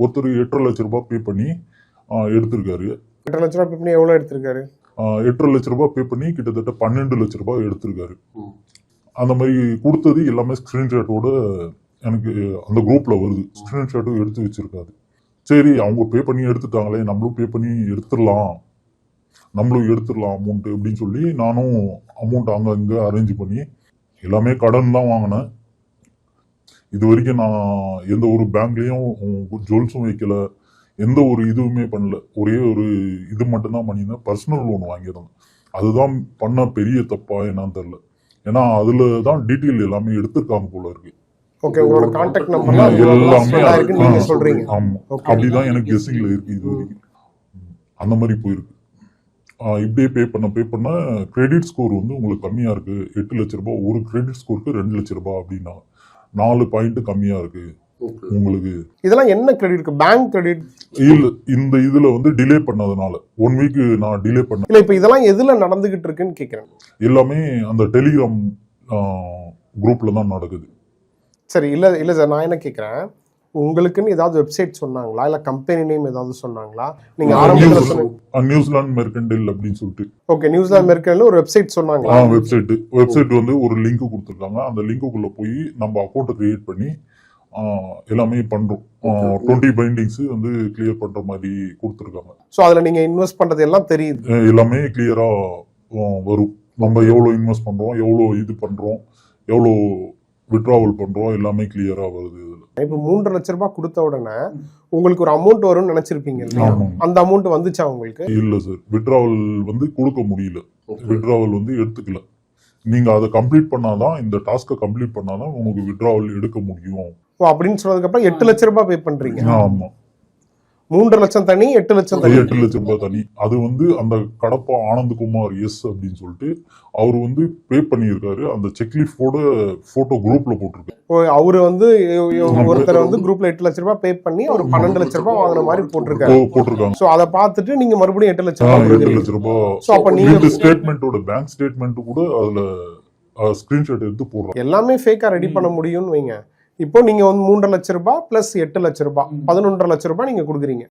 ஒருத்தர் எட்டரை லட்ச ரூபாய் பே பண்ணி எடுத்திருக்காரு. எட்டு லட்ச ரூபாய் pay பண்ணி எவ்வளவு எடுத்திருக்காரு? எட்டரை லட்ச ரூபாய் பே பண்ணி கிட்டத்தட்ட பன்னெண்டு லட்ச ரூபாய் எடுத்திருக்காரு. அந்த மாதிரி கொடுத்தது எல்லாமே ஸ்க்ரீன்ஷாட்டோட எனக்கு அந்த குரூப்ல வருது. ஸ்க்ரீன்ஷாட்டும் எடுத்து வச்சிருக்காது சரி அவங்க பே பண்ணி எடுத்துட்டாங்களே நம்மளும் பே பண்ணி எடுத்துடலாம். நம்மளும் எடுத்துடலாம் அமௌண்ட் அப்படின்னு சொல்லி நானும் அமௌண்ட் அங்க இங்க அரேஞ்ச் பண்ணி எல்லாமே கடன் தான் வாங்கினேன். இது வரைக்கும் நான் எந்த ஒரு பேங்க்லயும் ஜுவல்ஸும் வைக்கல. எந்த ஒரு இதுவுமே பண்ணல. ஒரே ஒரு இது மட்டும்தான் பண்ணியிருந்தேன். பர்சனல் லோன் வாங்கியிருந்தேன். அதுதான் பண்ண பெரிய தப்பா என்னன்னு தெரியல. ஏன்னா அதுல தான் டீட்டெயில் எல்லாமே எடுத்திருக்காங்க போல இருக்கு. ஓகே உங்களோட கான்டாக்ட் நம்பர்லாம் எல்லாமே இருக்குன்னு நீங்க ஆ, சொல்றீங்க. ஆமா. அப்படிதான் எனக்கு கெஸ்ஸிங்ல இருக்கு இது வரைக்கும் அந்த மாதிரி போயிருக்கு. இப்படியே பே பண்ண பே பண்ண கிரெடிட் ஸ்கோர் வந்து உங்களுக்கு கம்மியா இருக்கு. எட்டு லட்ச ரூபாய். ஒரு கிரெடிட் ஸ்கோருக்கு ரெண்டு லட்ச ரூபாய் அப்படின்னா. நாலு பாயிண்ட் கம்மியா இருக்கு. உங்களுக்கு. இதெல்லாம் என்ன கிரெடிட் இருக்கு பேங்க் கிரெடிட் இல்ல இந்த இதுல வந்து டிலே பண்ணதுனால. ஒன் வீக் நான் டிலே பண்ண இல்ல இப்ப இதெல்லாம் எதுல நடந்துகிட்டு இருக்குன்னு கேக்குறேன். எல்லாமே அந்த டெலிகிராம் குரூப்ல தான் நடக்குது. சரி இல்ல இல்ல சார் நான் என்ன கேக்குறேன்? உங்களுக்குன்னு ஏதாவது வெப்சைட் சொன்னாங்களா? இல்ல கம்பெனி நேம் ஏதாவது சொன்னாங்களா? நீங்க நியூசிலாந்து மெர்கண்டில் அப்படின்னு சொல்லிட்டு. ஓகே நியூசிலாந்து மெர்க்கன்ல ஒரு வெப்சைட் சொன்னாங்களா? வெப்சைட் வெப்சைட் வந்து ஒரு லிங்க் கொடுத்துருக்காங்க. அந்த லிங்க்குள்ள போய் நம்ம அக்கௌண்ட்டை கிரியேட் பண்ணி எல்லாமே பண்றோம். டுவெண்ட்டி பைண்டிங்ஸ் வந்து கிளியர் பண்ற மாதிரி கொடுத்துருக்காங்க. சோ அதுல நீங்க இன்வெஸ்ட் பண்றது எல்லாம் தெரியுது. எல்லாமே கிளியரா வரும். நம்ம எவ்வளோ இன்வெஸ்ட் பண்றோம் எவ்வளோ இது பண்றோம் எவ்வளோ விட்ராவல் பண்றோம் எல்லாமே கிளியரா வருது இப்ப மூன்றரை லட்ச ரூபாய் கொடுத்த உடனே உங்களுக்கு ஒரு அமௌண்ட் வரும்னு நினைச்சிருப்பீங்க ஆமாம். அந்த அமௌண்ட் வந்துச்சா உங்களுக்கு? இல்ல சார் விட்ராவல் வந்து கொடுக்க முடியல. விட்ராவல் வந்து எடுத்துக்கல. நீங்க அதை கம்ப்ளீட் பண்ணாதான் இந்த டாஸ்க்கை கம்ப்ளீட் பண்ணாதான் உங்களுக்கு விட்ராவல் எடுக்க முடியும். அப்படின்னு சொன்னதுக்கு அப்புறம் எட்டு லட்ச ரூபாய் பே பண்றீங்க. ஆமா. மூன்றரை லட்சம் தனி எட்டு லட்சம் தனி எட்டு லட்சம் ரூபாய் தனி அது வந்து அந்த கடப்பா ஆனந்த்குமார் எஸ் அப்படின்னு சொல்லிட்டு அவர் வந்து பே பண்ணியிருக்காரு. அந்த செக்லீஃபோட போட்டோ குரூப்ல போட்டிருக்காரு அவரு வந்து ஒருத்தர் வந்து குரூப்ல எட்டு லட்ச ரூபாய் பே பண்ணி அவர் பன்னெண்டு லட்ச ரூபாய் வாங்கின மாதிரி போட்டிருக்காரு. போட்டிருக்காங்க. சோ அதை பார்த்துட்டு நீங்க மறுபடியும் எட்டு லட்ச ஆ, ரூபாய் எட்டு கொடுக்குறீங்க லட்ச ரூபாய். சோ அப்ப நீங்க ஸ்டேட்மெண்ட்டோட பேங்க் ஸ்டேட்மெண்ட் கூட அதுல ஸ்கிரீன்ஷாட் எடுத்து போடுறாங்க. எல்லாமே ஃபேக்கா ரெடி பண்ண முடியும்னு வைங்க. இப்போ நீங்கள் வந்து மூன்றரை லட்ச ரூபாய் ப்ளஸ் எட்டு லட்ச ரூபாய் பதினொன்றரை லட்ச ரூபாய் நீங்கள் கொடுக்குறீங்க.